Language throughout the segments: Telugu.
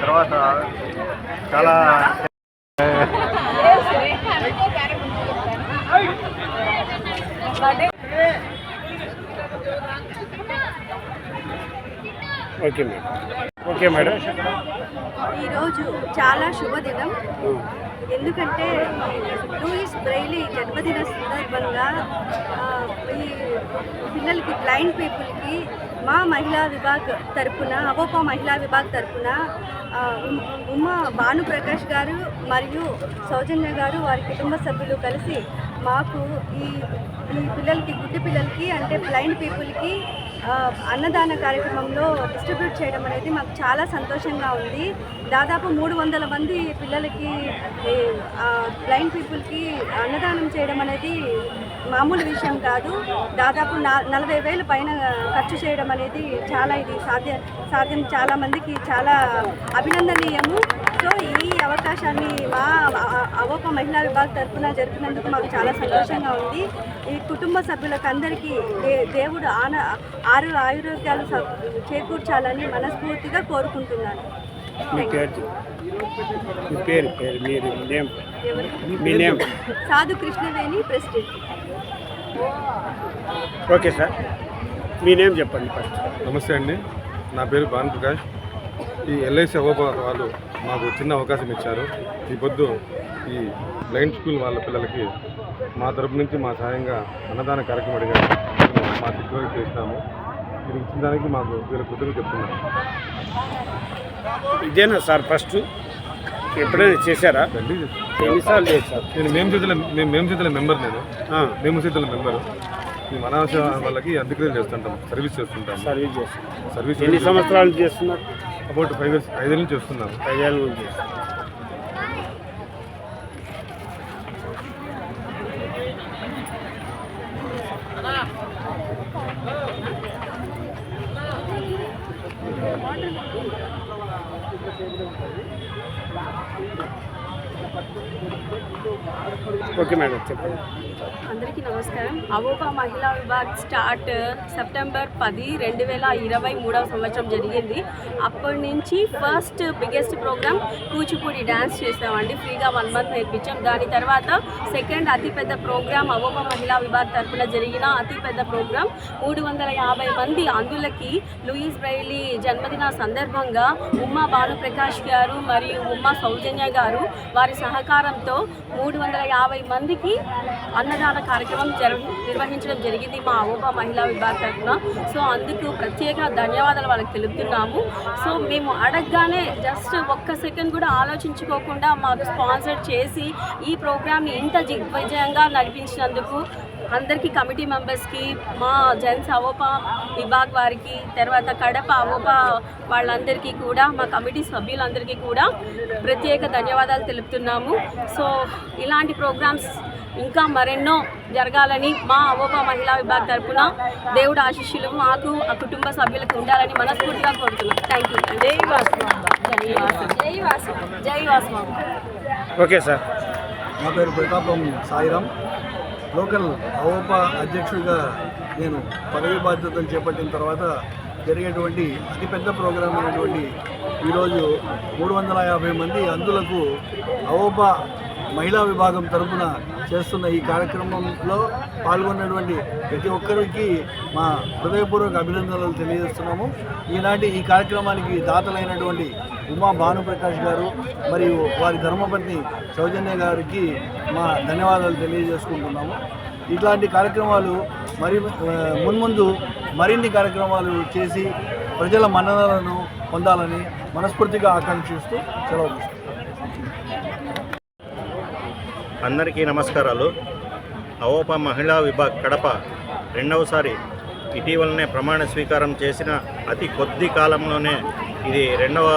తర్వాత చాలా ఓకే మేడం. Okay madam. ఈరోజు చాలా శుభదినం. ఎందుకంటే లూయిస్ బ్రైలీ జన్మదిన సందర్భంగా ఈ పిల్లలకి బ్లైండ్ పీపుల్కి మా మహిళా విభాగ్ తరపున అవోపా మహిళా విభాగ్ తరపున ఉమ్మ ఉమా భానుప్రకాష్ గారు మరియు సౌజన్య గారు వారి కుటుంబ సభ్యులు కలిసి మాకు ఈ ఈ పిల్లలకి గుడ్డి పిల్లలకి అంటే బ్లైండ్ పీపుల్కి అన్నదాన కార్యక్రమంలో డిస్ట్రిబ్యూట్ చేయడం అనేది మాకు చాలా సంతోషంగా ఉంది. దాదాపు మూడు వందల మంది పిల్లలకి బ్లైండ్ పీపుల్కి అన్నదానం చేయడం అనేది మామూలు విషయం కాదు. దాదాపు నలభై వేల పైన ఖర్చు చేయడం అనేది చాలా ఇది సాధ్య సాధ్యం చాలా మందికి చాలా అభినందనీయము. సో ఈ అవకాశాన్ని మా అ- అవోప మహిళా విభాగ తరఫున జరిపినందుకు మాకు చాలా సంతోషంగా ఉంది. ఈ కుటుంబ సభ్యులకు అందరికీ దే దేవుడు ఆన ఆరు ఆరోగ్యాలు చేకూర్చాలని మనస్ఫూర్తిగా కోరుకుంటున్నాను. Sadhu Krishnaveni president okay sir. మీ నేమ్ చెప్పండి ఫస్ట్ నమస్తే అండి. నా పేరు భాను ప్రకాష్. ఈ ఎల్ఐసి అవ్వబో వాళ్ళు మాకు చిన్న అవకాశం ఇచ్చారు. ఈ పొద్దు ఈ బ్లైండ్ స్కూల్ వాళ్ళ పిల్లలకి మా తరపు నుంచి మా సాయంగా అన్నదాన కార్యక్రమం అడిగారు. మా సిగ్గువైపు చేసినాము. ఇచ్చిన దానికి మాకు వీళ్ళ కుదురు చెప్తున్నాము ఇదేనా సార్ ఫస్ట్? ఎప్పుడైనా చేశారా? ఎన్నిసార్లు చేశారు? నేను మేము చేతుల మేము మేము చేతుల మెంబర్ నేను. మేము చేతుల మెంబరు. మేము అనాథ వాళ్ళకి అధికారులు చేస్తుంటాం. సర్వీస్ చేస్తుంటాం. సర్వీస్ చేస్తారు సర్వీస్ ఎన్ని సంవత్సరాలు చేస్తున్నారు? అబౌట్ ఫైవ్ ఇయర్స్ ఐదేళ్ళ నుంచి చేస్తున్నాము ఐదేళ్ళ నుంచి ఓకే మేడం చెప్పండి. అందరికీ నమస్కారం. అవోపా మహిళా విభాగ్ స్టార్ట్ సెప్టెంబర్ పది రెండు వేల ఇరవై మూడవ సంవత్సరం జరిగింది. అప్పటి నుంచి first biggest programme Kuchipudi dance చేసామండి ఫ్రీగా వన్ మంత్ నేర్పించాం. దాని తర్వాత సెకండ్ అతిపెద్ద ప్రోగ్రామ్ అవోపా మహిళా విభాగ్ తరఫున జరిగిన అతిపెద్ద ప్రోగ్రామ్. మూడు వందల యాభై మంది అందులకి లూయిస్ బ్రైలీ జన్మదిన సందర్భంగా ఉమ్మా భానుప్రకాష్ గారు మరియు ఉమ్మా సౌజన్య గారు వారి సహకారంతో మూడు వందల యాభై మందికి అన్నదాన కార్యక్రమం జర నిర్వహించడం జరిగింది మా అవోబా మహిళా విభాగ తరఫున. సో అందుకు ప్రత్యేక ధన్యవాదాలు వాళ్ళకి తెలుపుతున్నాము. సో మేము అడగగానే జస్ట్ ఒక్క సెకండ్ కూడా ఆలోచించుకోకుండా మాకు స్పాన్సర్ చేసి ఈ ప్రోగ్రామ్ని ఇంత దిగ్విజయంగా నడిపించినందుకు అందరికీ కమిటీ మెంబర్స్కి మా జెంట్స్ అవోపా విభాగ్ వారికి తర్వాత కడప అవోపా వాళ్ళందరికీ కూడా మా కమిటీ సభ్యులందరికీ కూడా ప్రత్యేక ధన్యవాదాలు తెలుపుతున్నాము. సో ఇలాంటి ప్రోగ్రామ్స్ ఇంకా మరెన్నో జరగాలని మా అవోపా మహిళా విభాగ్ తరపున దేవుడు ఆశీస్సులు మాకు ఆ కుటుంబ సభ్యులకు ఉండాలని మనస్ఫూర్తిగా కోరుతున్నాం. థ్యాంక్ యూ జై వాసు జై వాసు జై వాసు జై వాసు ఓకే సార్. నా పేరు ప్రతాపం సాయిరాం. లోకల్ అవోపా అధ్యక్షుడిగా నేను పదవి బాధ్యతలు చేపట్టిన తర్వాత జరిగేటువంటి అతిపెద్ద ప్రోగ్రాం అయినటువంటి ఈరోజు మూడు వందల యాభై మంది అందులకు అవోపా మహిళా విభాగం తరఫున చేస్తున్న ఈ కార్యక్రమంలో పాల్గొన్నటువంటి ప్రతి ఒక్కరికి మా హృదయపూర్వక అభినందనలు తెలియజేస్తున్నాము. ఈనాటి ఈ కార్యక్రమానికి దాతలైనటువంటి ఉమా భానుప్రకాష్ గారు మరియు వారి ధర్మపత్ని సౌజన్య గారికి మా ధన్యవాదాలు తెలియజేసుకుంటున్నాము. ఇట్లాంటి కార్యక్రమాలు మరి మున్ముందు మరిన్ని కార్యక్రమాలు చేసి ప్రజల మన్ననలను పొందాలని మనస్ఫూర్తిగా ఆకాంక్షిస్తూ సెలవు తీసుకుంటాను. అందరికీ నమస్కారాలు. అవోపా మహిళా విభాగ్ కడప రెండవసారి ఇటీవలనే ప్రమాణ స్వీకారం చేసిన అతి కొద్ది కాలంలోనే ఇది రెండవ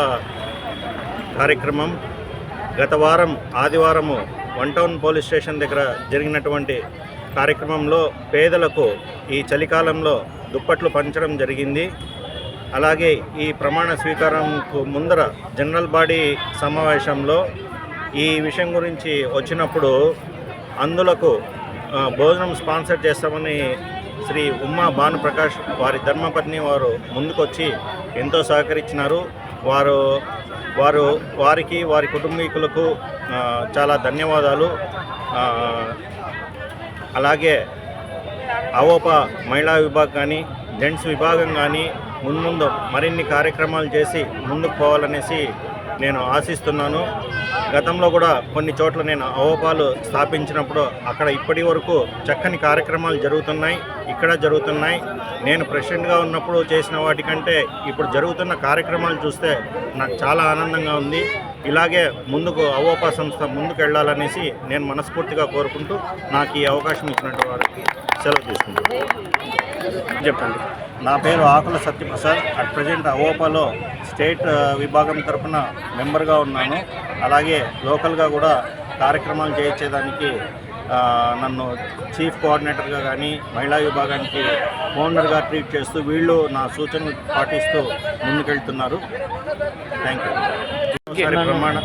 కార్యక్రమం. గత వారం ఆదివారము వన్ టౌన్ పోలీస్ స్టేషన్ దగ్గర జరిగినటువంటి కార్యక్రమంలో పేదలకు ఈ చలికాలంలో దుప్పట్లు పంచడం జరిగింది. అలాగే ఈ ప్రమాణ స్వీకారంకు ముందర జనరల్ బాడీ సమావేశంలో ఈ విషయం గురించి వచ్చినప్పుడు అందులకు భోజనం స్పాన్సర్ చేస్తామని శ్రీ ఉమా భానుప్రకాష్ వారి ధర్మపత్ని వారు ముందుకొచ్చి ఎంతో సహకరించినారు. వారు వారు వారికి వారి కుటుంబీకులకు చాలా ధన్యవాదాలు. అలాగే అవోప మహిళా విభాగం కానీ జెంట్స్ విభాగం కానీ మున్ముందు మరిన్ని కార్యక్రమాలు చేసి ముందుకు పోవాలనేసి నేను ఆశిస్తున్నాను. గతంలో కూడా కొన్ని చోట్ల నేను అవోపాలు స్థాపించినప్పుడు అక్కడ ఇప్పటి వరకు చక్కని కార్యక్రమాలు జరుగుతున్నాయి. ఇక్కడ జరుగుతున్నాయి. నేను ప్రెసిడెంట్గా ఉన్నప్పుడు చేసిన వాటికంటే ఇప్పుడు జరుగుతున్న కార్యక్రమాలు చూస్తే నాకు చాలా ఆనందంగా ఉంది. ఇలాగే ముందుకు అవోపా సంస్థ ముందుకు వెళ్ళాలనేసి నేను మనస్ఫూర్తిగా కోరుకుంటూ నాకు ఈ అవకాశం ఇచ్చినట్టు వారికి సెలవు తీసుకుంటాను చెప్పండి. నా పేరు ఆకుల సత్యప్రసాద్. అట్ ప్రజెంట్ అవోపాలో స్టేట్ విభాగం తరపున మెంబర్గా ఉన్నాను. అలాగే లోకల్గా కూడా కార్యక్రమాలు చేయించేదానికి నన్ను చీఫ్ కోఆర్డినేటర్గా కానీ మహిళా విభాగానికి ఓనర్గా ట్రీట్ చేస్తూ వీళ్ళు నా సూచనలు పాటిస్తూ ముందుకెళ్తున్నారు. థ్యాంక్ యూ ప్రమాణ